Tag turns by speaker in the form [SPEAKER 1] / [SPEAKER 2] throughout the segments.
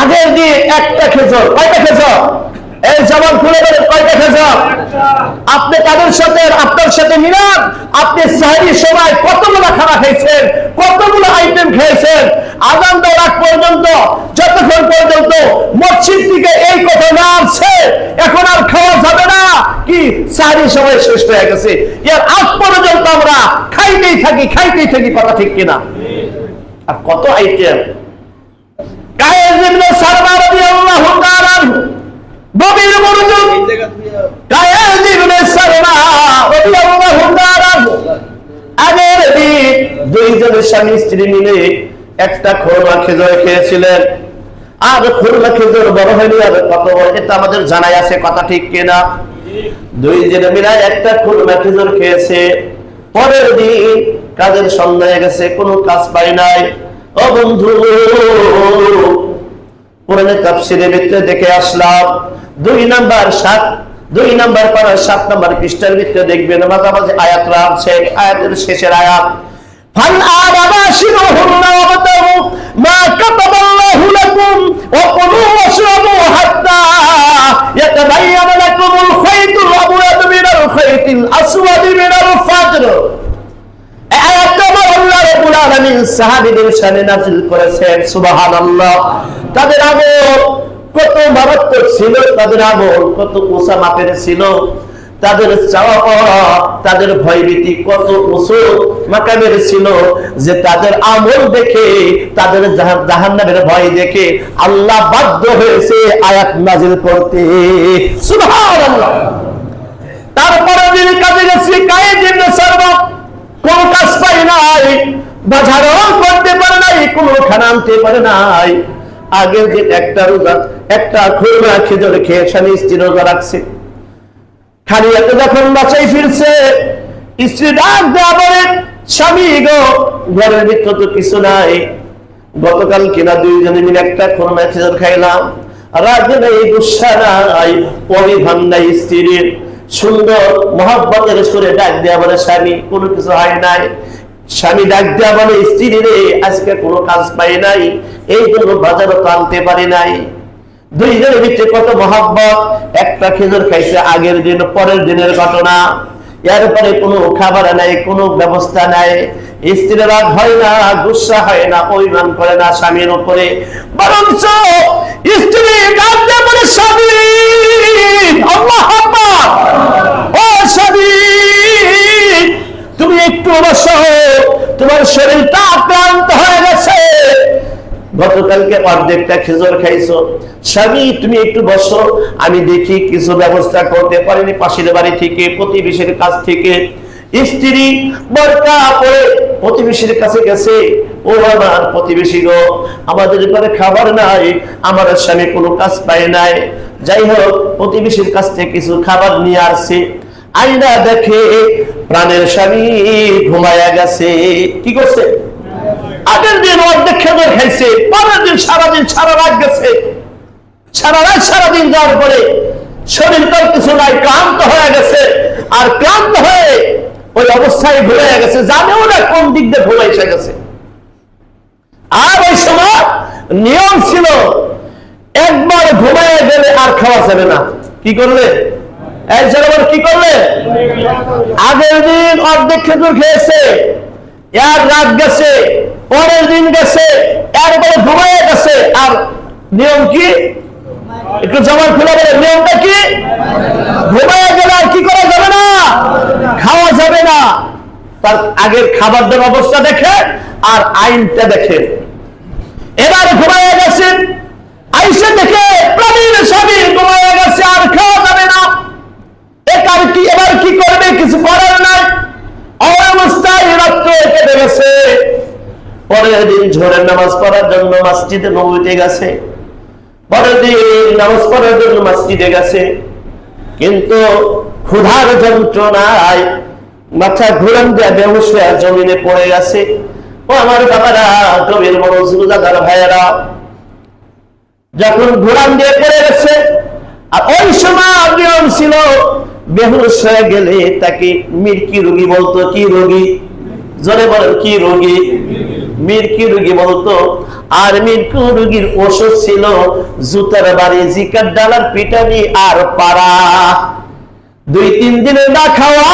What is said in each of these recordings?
[SPEAKER 1] আগের দিন একটা খেজর, কয়টা খেজর? এই জবান খুলে বলেন, কয়টা খেজর? আপনি তাদের সাথে, আপনার সাথে মিলান? আপনি সাহারি সময় কতগুলো খানা খাইছেন কতগুলো আইটেম খেয়েছেন? আগাম দেওয়ার পর্যন্ত, যতক্ষণ পর্যন্ত মসজিদ থেকে এই কথা না আসছে, এখন আর খাওয়া যাবে না। কি? সাহারি সময় শেষ হয়ে গেছে। এর আগ পর্যন্ত আমরা খাইতেই থাকি খাইতেই থাকি, কথা ঠিক কিনা? আর কত আইটেম কায়েস ইবনে সালমা রাদিয়াল্লাহু তাআলা আনহু গভীর আগের দিন স্বামী স্ত্রী মিলে একটা খেয়েছিলেন। আর বড় কত এটা আমাদের জানাই আছে, কথা ঠিক কিনা? দুই জনে মিলে একটা খোরমা খেজুর খেয়েছে। পরের দিন কাজের সন্ধ্যা হয়ে গেছে, কোনো কাজ পাই নাই। ও বন্ধু, পুরানে তাফসিরের ভিতরে দেখে আসলাম, দুই নাম্বার সাত, দুই নাম্বার পাড়ার সাত নাম্বার পৃষ্ঠার ভিতরে দেখবেন মাঝামাঝি আয়াত আছে আয়াতের শেষের আয়াত ফাল আবাশিরুহুন্না ওয়াবতাগু মা কাতাবাল্লাহু লাকুম ওয়া কুলু ওয়াশরাবু হাত্তা ইয়াতাবাyyana লাকুমুল খায়তুল আবয়াদ মিনাল খায়তিল আসওয়াদি মিনাল ফাজর। আয়াতটা রাব্বুল আলামিন সাহাবীদের নাযিল করেছেন, সুবহানাল্লাহ। তাদের আমল কত মারাত্মক ছিল, তাদের আমল কত মাপের ছিল, তাদের তাদের ভয়ভীতি কত উঁচু মাকামের ছিল যে তাদের আমল দেখে, তাদের জাহান্নামের ভয় দেখে আল্লাহ বাধ্য হয়েছে আয়াত নাজিল করতে। সুবহানাল্লাহ। তারপরে যিনি কাজে গেছে কায়ে দিন সর্ব কোন কাজ পাই নাই, বাজারও করতে পারে নাই কোন খানা আনতে পারে নাই। আগের দিন একটা রোজা, একটা খুলনা খেজুর খেয়ে স্বামী স্ত্রী রোজা রাখছে। খালি এত যখন বাসায় ফিরছে, স্ত্রী ডাক দেওয়া বলে, স্বামী গো, ঘরের ভিতর তো কিছু নাই। গতকাল কিনা দুইজনে মিলে একটা খুলনা খেজুর খাইলাম। রাগে নাই, গুসা নাই, পরিধান নাই স্ত্রীর। সুন্দর মহাব্বতের সুরে ডাক দেওয়া বলে, স্বামী, কোনো কিছু হয় নাই। স্বামী ডাক দেওয়া বলে, স্ত্রী রে আজকে কোনো কাজ পাই নাই। এই জন্য বাজারও তো আনতে পারি নাই। দুইজনের ভিতরে কত মহাব্বত। একটা খেজুর খাইছে আগের দিন, পরের দিনের ঘটনা। এরপরে কোনো খাবার নাই, কোনো ব্যবস্থা নাই। স্ত্রীর রাগ হয় না, গুসা হয় না, অভিমান করে না স্বামীর উপরে। বরঞ্চ স্ত্রী দেওয়া বলে স্বামী। আল্লাহ ও স্বামী, তুমি একটু বসো। তোমার শরীরটা আক্রান্ত হয়ে গেছে। গতকালকে অর্ধেকটা খেজুর খাইছো। স্বামী, তুমি একটু বসো। আমি দেখি কিছু ব্যবস্থা করতে পারিনি পাশের বাড়ি থেকে, প্রতিবেশীর কাছ থেকে। স্ত্রী বরকা পরে প্রতিবেশীর কাছে গেছে। ও আমার প্রতিবেশী গো, আমাদের ঘরে খাবার নাই, আমার স্বামী কোনো কাজ পায় নাই। যাই হোক, প্রতিবেশীর কাছ থেকে কিছু খাবার নিয়ে আসছে। আইনা দেখে প্রাণের স্বামী ঘুমায়া গেছে। কি করছে? আগের দিন অর্ধেক খেজুর খাইছে, পরের দিন সারাদিন সারা রাত গেছে। সারা রাত সারাদিন যাওয়ার পরে শরীর তার কিছু নাই, ক্লান্ত হয়ে গেছে। আর ক্লান্ত হয়ে ওই অবস্থায় ভুলে গেছে, জানেও না কোন দিক দিয়ে ঘুমাইছে গেছে। আর ওই সময় নিয়ম ছিল, একবার ঘুমায় গেলে আর খাওয়া যাবে না। কি করলে? এক জায়গায় কি করলে? আগের দিন অর্ধেক খেজুর খেয়েছে, এক রাত গেছে, পরের দিন গেছে, একবারে ঘুমায় গেছে। আর নিয়ম কি? একটু জমা খুলে বলে, নিয়মটা কি? ঘুমায় গেলে আর কি করা যাবে না? খাওয়া যাবে না। তার আগের খাবার দেওয়ার অবস্থা দেখে আর আইনটা দেখে। এবার ঘুমায় গেছে। আইসে দেখে প্রাণীর স্বামী ঘুমায় গেছে, আর খাওয়া যাবে না। এটার কি, এবার কি করবে? কিছু করার নাই। অবস্থায় রাত্র কেটে গেছে পরের দিন ঝোরের নামাজ পড়ার জন্য মসজিদে নবীতে গেছে। পরের দিন নামাজ পড়ার জন্য মসজিদে গেছে। কিন্তু ক্ষুধার যন্ত্রণায় মাথা ঘুরান দিয়ে বেহুশ জমিনে পড়ে গেছে। ও আমার বাবারা গভীর বড় সুরজাদার ভাইয়েরা, যখন ঘোরান দিয়ে পড়ে গেছে, আর ওই সময় নিয়ম ছিল, বেহুশ হয়ে গেলে তাকে মির্কি রোগী বলতো? কি রোগী? জোরে বলেন, কি রোগী? মির্কি রুগী বলতো, আর মির্কু রুগীর ওষুধ ছিল জুতার বাড়ি, জিকার ডালার পিটানি আর পাড়া। দুই, তিন দিনে না খাওয়া,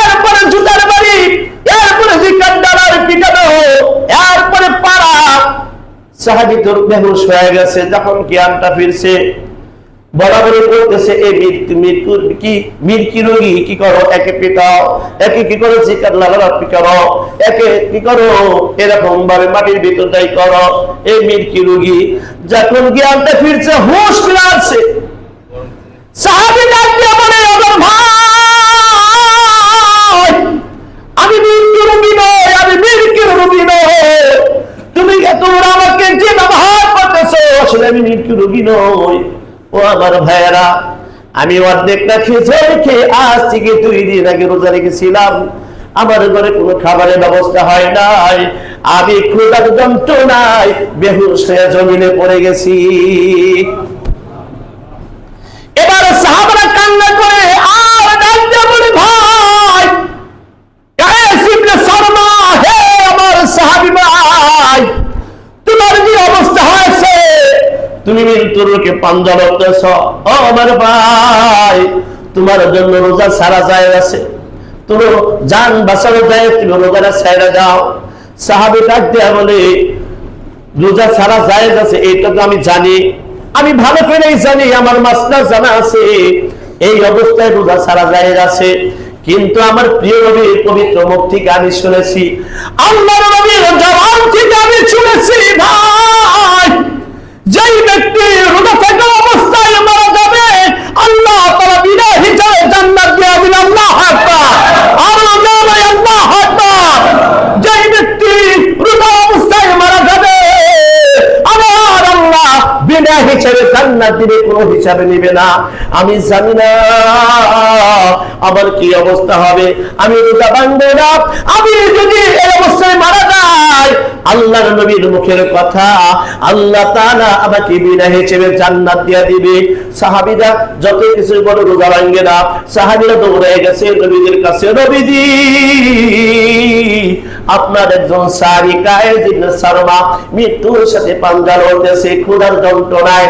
[SPEAKER 1] এরপরে জুতার বাড়ি, এরপরে জিকার ডালার পিটানো, এরপরে পাড়া। সাহাবি তোর বেহুশ হয়ে গেছে, যখন জ্ঞানটা ফিরছে বরাবর করতেছে এই মৃত্যু মৃত্যুর কি মির্কি রোগী কি করো? একে পিটাও, একে কি করো? জিকার লাগালা পিটাও, একে কি করো? এরকম ভাবে মাটির ভিতরটাই করো। এই মির্কি রোগী যখন জ্ঞানটা ফিরছে, হুশ ফিরে আসছে সাহাবি ডাক দিয়ে বলে, ওগো ভাই, আমি মৃত্যু রোগী নই, আমি মৃত্যু রোগী নই। তুমি তোমরা আমাকে যে ব্যবহার করতেছো, আসলে আমি মৃত্যু রোগী নই। ও আমার ভাইয়েরা, আমি অর্ধেকটা খেয়েছে খেয়ে আজ থেকে দুই দিন আগে রোজা রেখেছিলাম। আমার ঘরে কোনো খাবারের ব্যবস্থা হয় নাই। আমি ক্ষুদার যন্ত্রণায় বেহুশ হয়ে জমিনে পড়ে গেছি। এবার সাহাবারা কান্না করে আর ডাক দিয়ে বলে ভাই কায়েস ইবনে সালমা হে আমার সাহাবী ভাই তোমার যে অবস্থা হয়েছে তুমি মৃত্যুরকে পাঞ্জা লড়তেছ ও আমার ভাই, তোমার জন্য রোজা সারা যায় আছে। তুমি জান বাঁচানো যায় তুমি রোজাটা ছেড়ে দাও। সাহাবি ডাক দেয়া বলে, রোজা সারা যায় আছে এটা তো আমি জানি। আমি ভালো করেই জানি, আমার মাস্টার জানা আছে, এই অবস্থায় রোজা সারা যায় আছে। কিন্তু আমার প্রিয় নবীর পবিত্র মুখ থেকে আমি শুনেছি আল্লাহ নবীর জবান থেকে আমি শুনেছি, ভাই। যেই ব্যক্তি রোজা থাকা অবস্থায় মারা যাবে, আল্লাহ তারা বিনা হিসাবে জান্নাত দিয়ে দিন আল্লাহ হাতটা আর নামে আল্লাহ হাতটা যেই ব্যক্তি রোজা অবস্থায় মারা যাবে আমার আল্লাহ হিসাবে জান্নাত দিবে কোনো হিসাবে নিবে না। আমি জানি না আমার কি অবস্থা হবে। আমি রোজা না। আমি যদি এই অবস্থায় মারা যাই নবীর মুখের কথা আল্লাহ আমাকে বিনা হিসেবে জান্নাত দিয়া দিবে। যত কিছু বড় রোজা না। দৌড়ে গেছে নবীদের কাছে আপনার একজন ইবনে সারমা মৃত্যুর সাথে পাঞ্জা লড়তেছে ক্ষুধার যন্ত্রণায়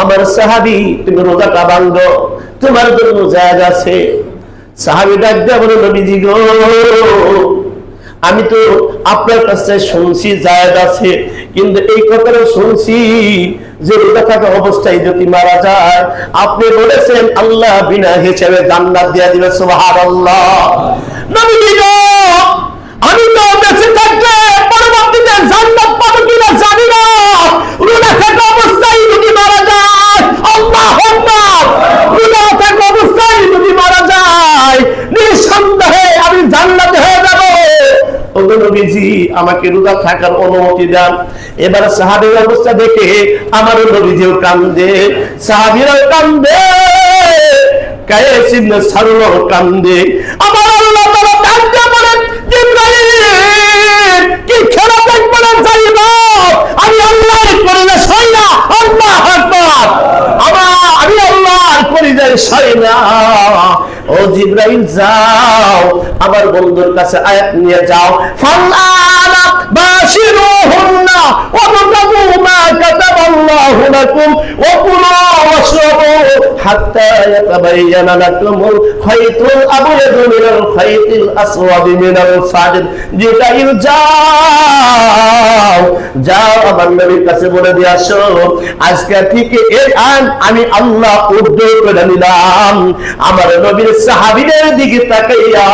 [SPEAKER 1] আমার সাহাবী তুমি রোজাটা ভাঙ্গো তোমার জন্য জায়গা আছে। সাহাবী ডাক দিয়া নবীজি গো আমি তো আপনার কাছে শুনছি জায়দ আছে কিন্তু এই কথাটা শুনছি যে রোজা থাকা অবস্থায় যদি মারা যায় আপনি বলেছেন আল্লাহ বিনা হিসেবে জান্নাত দিয়ে দিবে সুবহানাল্লাহ। নবীজি গো, আমি তো বেঁচে থাকলে পরবর্তীতে জান্নাত পাবো কিনা জানি না। রোজা থাকা অবস্থায় যদি মারা যায় আল্লাহ আকবার রোজা থাকা অবস্থায় যদি মারা যায় নিঃসন্দেহে আমি জান্নাতে হয়ে যাব। আমাকে রোজা থাকার অনুমতি দেন। এবার সাহাবীর অবস্থা দেখে আমার নবীজিও কান্দে। সাহাবীরাও কান্দে। কায়েস ইবনে কান্দে। আমার আল্লাহ তাআলা কান্দে বলেন কি খেলা দেখবে না যাইবা? আমি আল্লাহর করিলে সই না, আল্লাহ আকবার। আমার আমি আল্লাহর করিলে সই না। ও জিব্রাইল যাও। আমার বন্ধুর কাছে আয়াত নিয়ে যাও। ফাল্লানা ওয়াবতাগু মা কাতাবাল্লাহু লাকুম ওয়া কুলু ওয়াশরাবু হাত্তা ইয়াতাবায়ানা লাকুমুল খাইতুল আবয়াদু মিনাল খাইতিল আসওয়াদি মিনাল ফাজর জিব্রাইল যাও যাও আমার নবীর কাছে বলে দিয়ে আসো। আজকে থেকে আইন আমি আল্লাহ উদ্যোগ করে নিলাম। আমার নবীর সাহাবীদের দিকে তাকাইয়া,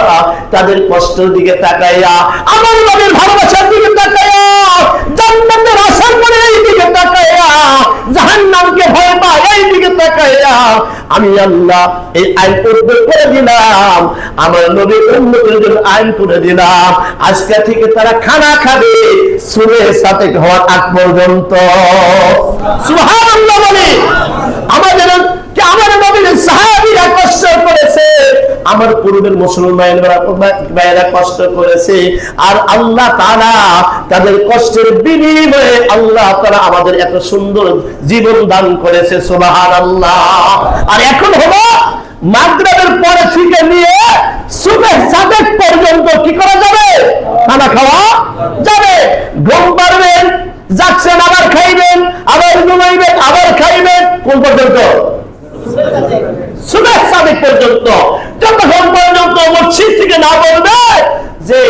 [SPEAKER 1] তাদের কষ্টের দিকে তাকাইয়া, আমার নবীর ভালোবাসার দিকে তাকাইয়া জান্নাতের তাকাইয়া আমি আল্লাহ এই আইন করে দিলাম, আমার নবী উন্নতির জন্য আইন করে দিলাম। আজকে থেকে তারা খানা খাবে সুরে সাথে হওয়ার আগ পর্যন্ত। সুবহানাল্লাহ বলে, আমাদের আমার নবীর সাহাবীরা কষ্ট করেছে। আমার পূর্বের মুসলমান ভাইয়েরা কষ্ট করেছে। আর আল্লাহ তারা তাদের কষ্টের বিনিময়ে আল্লাহ তারা আমাদের এত সুন্দর জীবন দান করেছে সোবাহ আল্লাহ আর এখন হলো মাদ্রাসের পরে থেকে নিয়ে সুবে সাদেক পর্যন্ত কি করা যাবে খানা খাওয়া যাবে ঘুম পারবেন যাচ্ছেন আবার খাইবেন আবার ঘুমাইবেন আবার খাইবেন কোন পর্যন্ত সুবেহ সাদিক পর্যন্ত যতক্ষণ পর্যন্ত মসজিদ থেকে না বলবে যে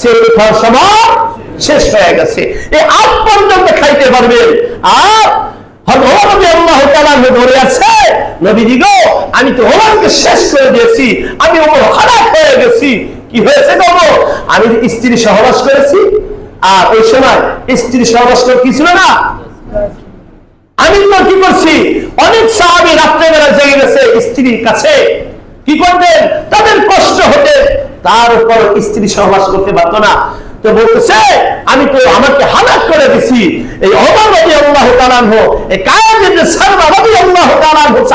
[SPEAKER 1] সে খাওয়ার সময় শেষ হয়ে গেছে। এই আগ পর্যন্ত খাইতে পারবেন আর আমি তো শেষ করে দিয়েছি, আমি হারাক হয়ে গেছি। কি হয়েছে গো আমি স্ত্রী সহবাস করেছি। আর ওই সময় স্ত্রী সহবাস করে কি ছিল না? আমি তো কি করছি? অনেক সাহাবি রাত্রেবেলা জেগে গেছে স্ত্রীর কাছে। কি করতেন তাদের কষ্ট হতে তার উপর স্ত্রী সহবাস করতে পারতো না। তো বলতেছে আমি তো আমাকে হালাক করে দিছি। এই ওমর রাদিয়াল্লাহু তাআলা আনহু এই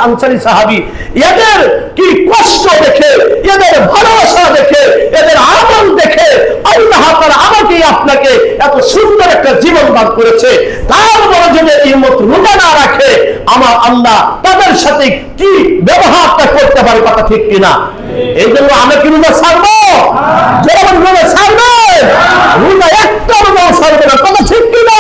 [SPEAKER 1] আনসারী সাহাবী এদের কি কষ্ট দেখে এদের ভালোবাসা দেখে এদের আমল দেখে আল্লাহ আমাকে আপনাকে এত সুন্দর একটা জীবন দান করেছে। তারপরে যদি এই মত রোজা না রাখে আমার আল্লাহ তাদের সাথে কি ব্যবহারটা করতে পারে কথা ঠিক কিনা? এই জন্য আমরা কি রোজা ছাড়বো? রোজা ছাড়বে রোজা একটা রোজা ছাড়বে না কথা ঠিক কিনা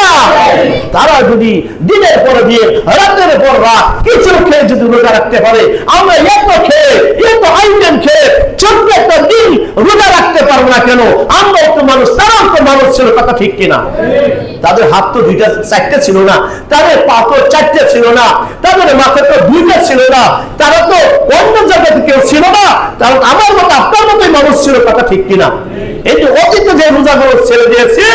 [SPEAKER 1] তারা যদি দিনের পর দিন রাতের পর রাত কিছু খেয়ে যদি রোজা রাখতে পারে, আমরা এত খেয়ে, এত আইটেম খেয়ে ছোট্ট একটা দিন রোজা রাখতে পারব না কেন? আমরা তো মানুষ, তারাও তো মানুষ ছিল, কথা ঠিক কিনা? তাদের হাত তো দুইটা, চারটে ছিল না। তাদের পা তো চারটে ছিল না। তাদের মাথা তো দুইটা ছিল না। তারা তো অন্য জায়গাতে কেউ ছিল না। কারণ আমার মতো, আপনার মতোই মানুষ ছিল, কথা ঠিক কিনা? এই যে অতীতে যে রোজাগুলো ছেড়ে দিয়েছে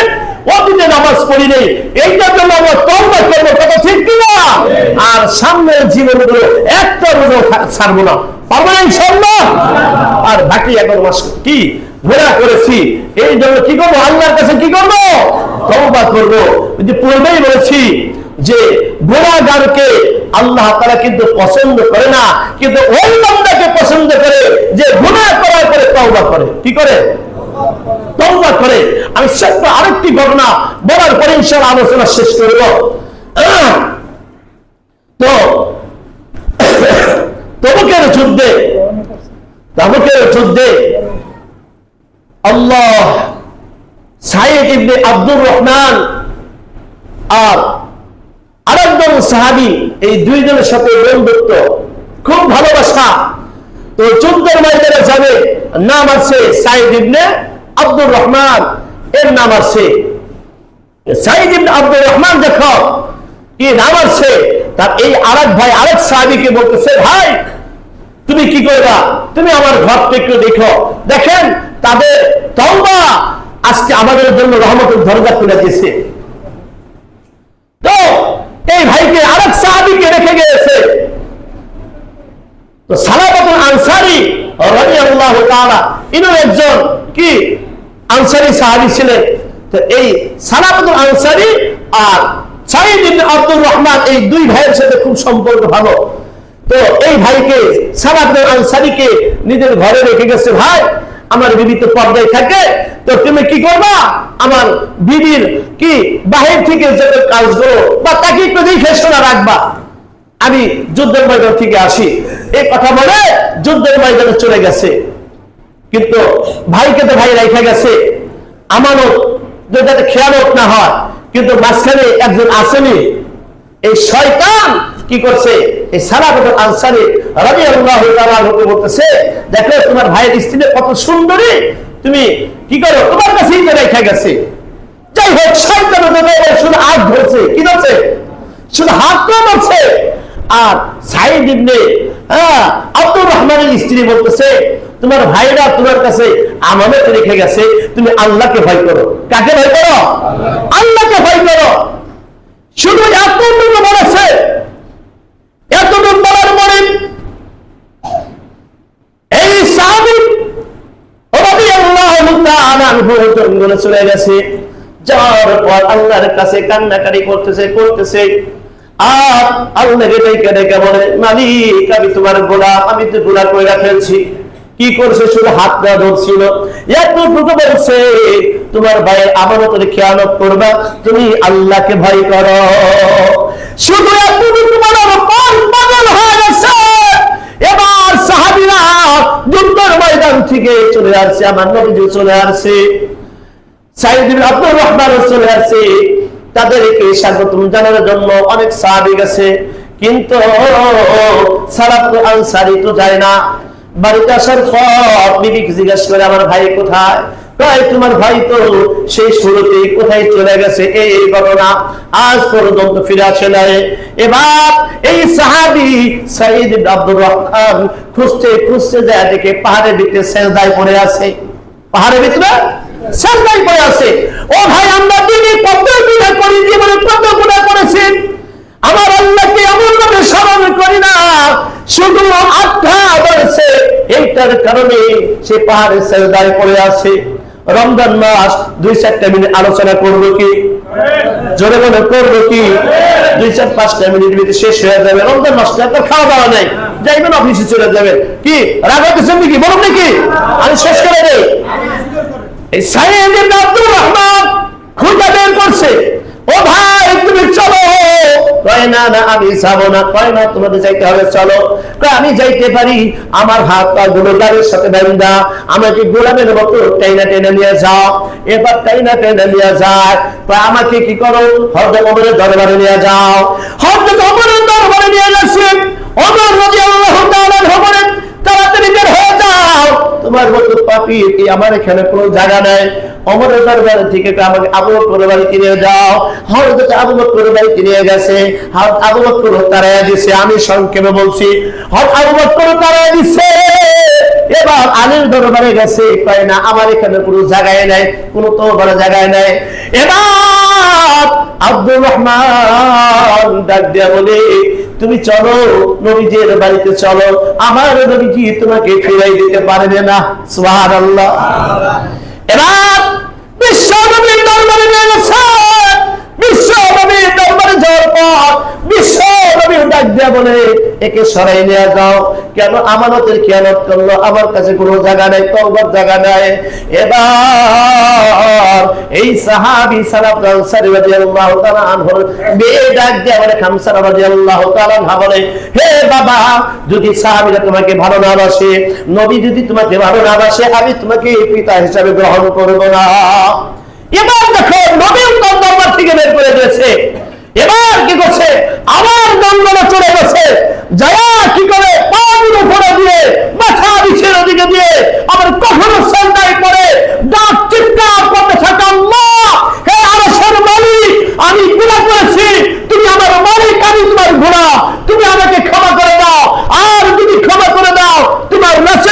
[SPEAKER 1] অতীতে নামাজ পড়ি নেই। এইটার জন্য আমরা তলবা করব কথা ঠিক কিনা? আর সামনের জীবনগুলো একটা রোজা ছাড়বো না। পারব না ইনশাল্লাহ আর বাকি এগারো মাস কি? ঘোরা করেছি। এই জন্য কি করব? আল্লাহর কাছে কি করব? তওবা করব। যে পূর্বেই বলেছি যে গোড়াগারকে আল্লাহ তারা কিন্তু পছন্দ করে না। কিন্তু ওই বান্দাকে পছন্দ করে যে পরে তওবা করে। কি করে? তওবা করে। আমি ছোট্ট আরেকটি ঘটনা বলার পরে ইনশাআল্লাহ আলোচনা শেষ করব। তো, তবুকের যুদ্ধে তবুকের যুদ্ধে আল্লাহ সাইদ ইবনে আব্দুর রহমান আর আরেকজন সাহাবি, এই দুইজনের সাথে বন্ধুত্ব, খুব ভালোবাসা তো যুদ্ধের ময়দানে যাবে। নাম আছে সাইদ ইবনে আব্দুর রহমান। এর নাম আছে সাইদ ইবনে আব্দুর রহমান দেখো। কি নাম আছে? তার এই আরেক ভাই, আরেক সাহাবিকে বলতেছে, ভাই, তুমি কি করবা? তুমি আমার ঘরটা একটু দেখো। দেখেন, তাদের তওবা আজকে আমাদের জন্য রহমতের দরজা খুলে দিয়েছে। তো, এই ভাইকে আরেক সাহাবিকে রেখে গিয়েছে। তো সালাবাতুল আনসারি রাদিয়াল্লাহু তাআলা ইনি একজন কি? আনসারি সাহাবী ছিলেন। তো এই সালাবাতুল আনসারি আর সাইদ ইবনে আব্দুর রহমান এই দুই ভাইয়ের সাথে খুব সম্পর্ক ভালো। তো এই ভাইকে সালাবাতুল আনসারিকে নিজের ঘরে রেখে গেছে, ভাই, আমার বিবি তো পর্দায় থাকে, তো তুমি কি করবা? আমার বিবির কি বাহির থেকে যত কাজগুলো বা তাকে একটু দেখে শোনা রাখবা। আমি যুদ্ধের ময়দান থেকে আসি। এই কথা বলে যুদ্ধের ময়দানে চলে গেছে। কিন্তু ভাইকে তো ভাই রেখে গেছে। যে যাতে খেয়ালত না হয়, কিন্তু মাঝখানে একজন আসেনি এই শয়তান কি করছে? এই সালাবাতুল আনসারী রাদিয়াল্লাহু তাআলা আনহুকে বলতেছে, দেখো তোমার ভাইয়ের স্ত্রী কত সুন্দরী। তুমি কি করো? তোমার কাছেই তো রেখে গেছে। যাই হোক, শয়তান শুধু হাত ধরছে। কি ধরছে? শুধু হাত ধরছে। আর সাইদ ইবনে হ্যাঁ আব্দুর রহমানের স্ত্রী বলতেছে তোমার ভাইরা তোমার কাছে আমানত রেখে গেছে তুমি আল্লাহকে ভয় করো। কাকে ভয় করো? আল্লাহকে। ভয় করো। শুধু এতটুকু বলেছে এতটুকু বলার পরে এই সাহাবি তাআলা চলে গেছে। যাওয়ার পর আল্লাহর কাছে কান্নাকারি করতেছে করতেছে। আর আল্লাহকে ডেকে ডেকে বলে, মালিক, আমি তোমার গোলাম, আমি তো গুনাহ কইরা ফেলছি। কি করছে? শুধু হাত না ধরছিল। এতটুকু বলছে, তোমার ভাইয়ের আমানতের খেয়ানত করবা, তুমি আল্লাহকে ভয় করো। শুধু এতটুকু বলার পর পাগল হয়ে গেছে। এবার সাহাবিরা যুদ্ধের ময়দান থেকে চলে আসছে, আমার নবীজি চলে আসছে। সাইদ বিন আব্দুর রহমান চলে আসছে। তাদেরকে স্বাগতম জানানোর জন্য অনেক সাহাবি গেছে। কিন্তু আনসারি তো যায় না। বাড়িতে আসার পর বিবিকে জিজ্ঞাসা করে, আমার ভাই কোথায়? প্রায় তোমার ভাই তো সেই শুরুতে কোথায় চলে গেছে? এই ঘটনা আজ পর্যন্ত ফিরে আসে নাই। এবার এই সাহাবি সাইদ আব্দুর রহমান খুঁজতে খুঁজতে যায়, দেখে পাহাড়ের ভিতরে সেজদায় পড়ে আছে। পাহাড়ের ভিতরে সেজদায় পড়ে আছে। ও ভাই, আমরা দিনে কত গুনাহ করি জীবনে কত গুনাহ করেছি। আমার আল্লাহকে এমন ভাবে স্মরণ করি না, শুধু আত্মা বলেছে। এইটার কারণে সে পাহাড়ের সেজদায় পড়ে আছে। রমজান মাস, দুই চারটা মিনিট আলোচনা করব কি? জোরে মনে করব কি? দুই চার পাঁচটা মিনিট ভিতরে শেষ হয়ে যাবে। রমজান মাসটা তো খাওয়া দাওয়া নাই। যাইবেন, অফিসে চলে যাবেন। কি, রাগ হতেছেন নাকি? বলুন নাকি? আমি শেষ করে দেই। এই সাইয়েদ ইবনে আব্দুর রহমান খুঁজে বের করছে। ও ভাই, তুমি চলো। কয়, না না, আমি যাব না। কয়, না, তোমাদের যাইতে হবে, চলো। আমি যাইতে পারি। আমার হাত পা গুলো গাড়ির সাথে বান্ধা আমাকে গোলামের মতো টাইনা টেনে নিয়ে যাও। এবার টাইনা টেনে নিয়ে যায়। আমাকে কি করো? হরদে কবরের দরবারে নিয়ে যাও। হরদে কবরের দরবারে নিয়ে গেছে। অমর রাদিয়াল্লাহু তাআলা ভবনে তাড়াতাড়ি বের হয়ে যাও। তোমার মতো পাপি, কি আমার এখানে কোনো জায়গা নাই? আমি সংক্ষেপে বলছি এবার আলীর দরবারে গেছে, কয় না, আমার এখানে কোনো জায়গায় নাই, কোনো তো বড় জায়গায় নাই। এবার আব্দুর রহমান ডাক বলে, তুমি চলো, নবীজের বাড়িতে চলো। আমার নবীজি তোমাকে ফিরাই দিতে পারবে না। সুবহানাল্লাহ। এবার বিশ্ব নবীর দরবারে বিশ্ব নবীর দরবারে যাওয়ার পর বিশ্ব নবীর আমানতের খেয়ানত করল? আমার কাছে কোনো জায়গা জায়গা এবার এই সাহাবী হে বাবা, যদি তোমাকে ভালো না বাসে, নবী যদি তোমাকে ভালো না বাসে, আমি তোমাকে পিতা হিসাবে গ্রহণ করব না। এবার দেখো, নবী থেকে বের করে দিয়েছে। এবার কি করছে? আবার দন্দনে চলে গেছে। যারা কি করে? পাগুলো উপরে দিয়ে, মাথা বিছের দিকে দিয়ে, আবার কখনো সন্ধ্যায় পরে দাঁত চিৎকার করতে থাকা আল্লাহ হে আরশের মালিক, আমি গুনাহ করেছি। তুমি আমার মালিক, আমি তোমার গুনাহ তুমি আমাকে ক্ষমা করে দাও। আর যদি ক্ষমা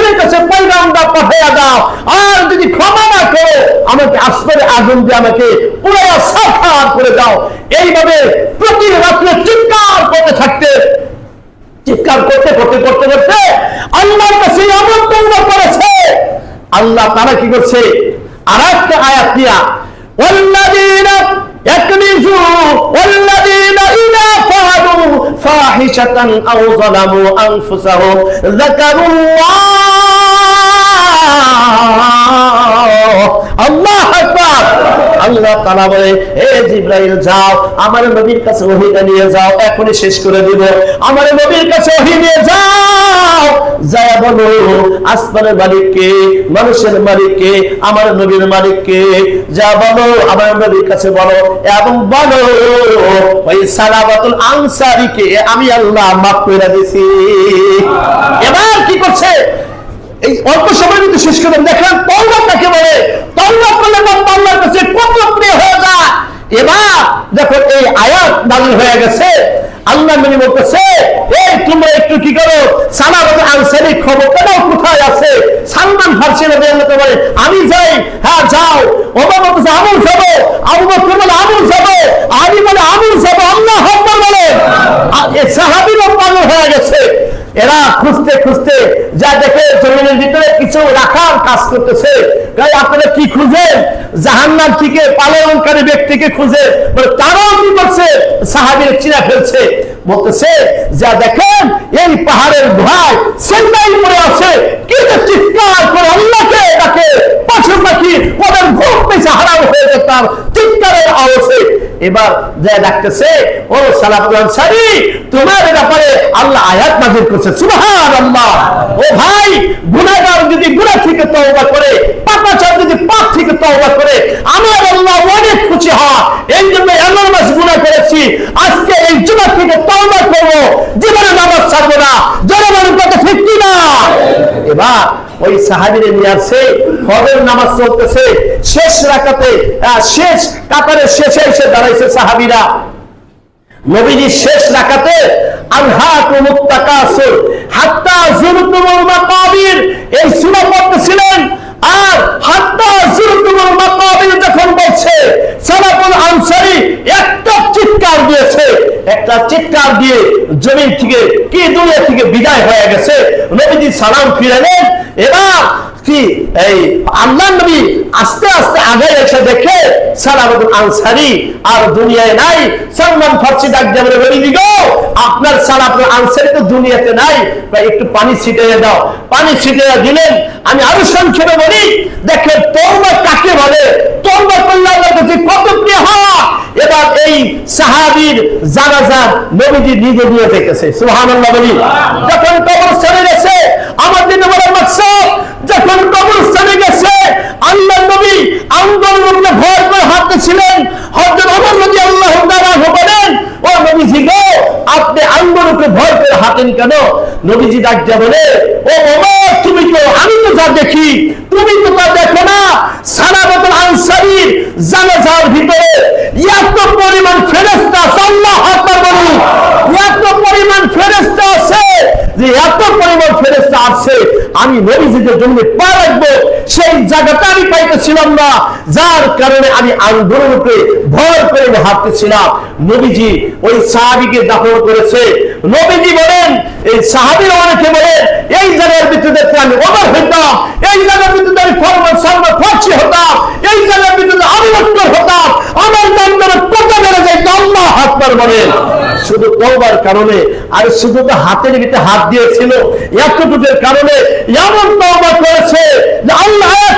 [SPEAKER 1] করে দাও তোমার রাসূলের কাছে পয়গামটা পাঠিয়ে দাও আর যদি ক্ষমা না করো আমাকে আসমানে আগুন দিয়ে আমাকে পুরো সাফার করে দাও এইভাবে প্রতি রাত্রে চিৎকার করতে থাকতে চিৎকার করতে করতে করতে করতে আল্লাহর কাছে এমন তৌবা করেছে আল্লাহ তারা কি করছে আর একটা আয়াত দিয়া والذين يكنزوا والذين إذا فعلوا فاحشة أو ظلموا أنفسهم. ذكروا الله. হে জিবরাইল, যাও, আমার নবীর মানুষের নবীর মালিককে। যা বলো, আমার নবীর কাছে বলো, এবং বলো, ওই সালাবাতুল আনসারীকে আমি আল্লাহ মাফ করে দিছি। এবার কি করছে? এই অল্প সময় যদি শেষ করেন দেখেন তৌবা কাকে বলে? তৌবা করলে বান্দা কাছে কত প্রিয় হয়ে যায় এবার দেখো এই আয়াত নাজিল হয়ে গেছে। আল্লাহ নবী বলতেছে, এই তোমরা একটু কি করো? সালামত আল খবর খবরটাও কোথায় আছে? সালমান ফার্সি না বলে, আমি যাই হ্যাঁ যাও। ওমর বলতেছে, আমুল যাব আবু বলে, আমুল যাব আলী বলে, আমুল যাব আল্লাহ আকবার বলে। সাহাবীরা পালন হয়ে গেছে। এরা খুঁজতে খুঁজতে যা দেখে জমিনের ভিতরে কিছু রাখার কাজ করতেছে। তাই আপনারা কি খুঁজেন? জাহান্নার থেকে, পালনকারী ব্যক্তিকে খুঁজে তারাও কি করছে? সাহাবির চিনা ফেলছে। বলতেছে, যা দেখেন, এই পাহাড়ের গুহায় সেটাই পড়ে আছে। কিন্তু চিৎকার করে আল্লাহকে ডাকে। পাশে পাখি ওদের ঘুম পেছে হারাম হয়ে যেতাম চিৎকারের আওয়াজে। এবার যা ডাকতেছে, ও সালাফুল আনসারী, তোমার ব্যাপারে আল্লাহ আয়াত নাজির করছে। সুবহান আল্লাহ ও ভাই, গুনাহগার যদি গুনাহ থেকে তওবা করে, পাপাচার যদি পাপ থেকে তওবা করে, আমার আল্লাহ অনেক খুশি হয় এই জন্য এমন মাস গুনাহ করেছি। আজকে এই জুমা থেকে তওবা করব। জীবনে নামাজ ছাড়বো না। জনগণের কথা ঠিক কি না এবার ওই সাহাবিরে নিয়ে আসছে ফজর নামাজ চলতেছে, শেষ রাকাতে শেষ কাতারের শেষে এসে দাঁড়াইছে সাহাবিরা। শেষ পড়তেছিলেন, আর বলছে একটা দিয়েছে, একটা দিয়ে জমিন থেকে, কি দুনিয়া থেকে বিদায় হয়ে গেছে, নবীজি সালাম ফিরালেন এবার কি এই আল্লাহ নবী আস্তে আস্তে আগে এসে দেখে সালামুল আনসারি, আর দুনিয়ায় নাই, সালমান ফার্সি ডাক দিয়ে বলে আপনার সালামুল আনসারি তো দুনিয়াতে নাই। ভাই, একটু পানি ছিটিয়ে দাও। পানি ছিটিয়ে দিলেন, আমি আরও সংক্ষেপে বলি, দেখে তওবা কাকে বলে? করলে আল্লাহর কত প্রিয় হয় এবার এই সাহাবীর জানাজার নবীজি নিজে দিয়ে দেখেছে। সুবহানাল্লাহ বলি, যখন কবরস্থানে গেছে আমার বলার মাকসাদ যখন কবরস্থানে গেছে আল্লাহ নবী আন্দোলন ভয় করে হাঁটতেছিলেন। হযরত ওমর রাদিয়াল্লাহু তাআলা বলেন, ও নবীজি গো আপনি উপরে ভয় করে হাঁটেন কেন? নবীজি ডাক দিয়ে বলে ও তুমি তো আমি তো যা দেখি? তুমি তো তা দেখো না। সালাবাতুল আনসারীর জানাজার ভিতরে এত পরিমাণ ফেরেশতা আছে, আল্লাহু আকবার বলুন। এত পরিমাণ ফেরেশতা আছে। যে এত পরিমাণ ফেরেশতা আছে আমি নবীজিদের জন্য পা রাখব জায়গাটা আমি পাইতেছিলাম না। যার কারণে আমি আন্দোলন উপরে ভয় করে হাঁটতেছিলাম। নবীজি ওই সাহাবিকে দাফন করেছে। নবীজি বলেন, এই সাহাবির অনেকে বলেন, এই জায়গার ভিতরে আমি ওমর হইতাম, এই জায়গার ভিতরে আমি ফরমান সালমান ফার্সি হতাম, এই জায়গার ভিতরে আমি উত্তর হতাম। আমার নাম ধরে কত বেড়ে যায় আল্লাহ আকবার বলেন। শুধু তওবার কারণে, আর শুধু তো হাতের ভিতরে হাত দিয়েছিল, এতটুকুর কারণে এমন তওবা করেছে যে আল্লাহ আয়াত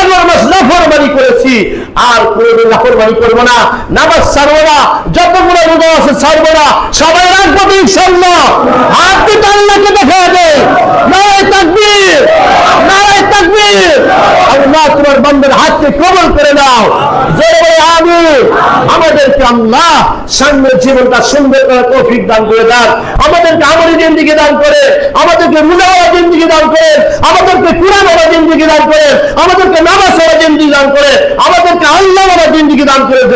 [SPEAKER 1] এগারো মাস নাফরমানি করেছি। আর কোনোদিন নাফরমানি করব না। নামাজ ছাড়বো না। যতগুলো আছে ছাড়বো সবাই রাখব ইনশাল্লাহ হাত দুটো আল্লাহকে দেখা দে নারায় তাকবীর। তোমার হাতকে কবল করে দাও আমি আমাদেরকে আল্লাহ সামনের জীবনটা সুন্দর করে তৌফিক দান করে আমাদেরকে আমলি দিন দিকে দান করে, আমাদেরকে মুজাওয়া দিন দিকে দান করে, আমাদেরকে কুরআন ওরা দিন করে, আমাদেরকে নামাজ দিন দিকে দান করে, আমাদেরকে আল্লাহ ওরা দিন করে।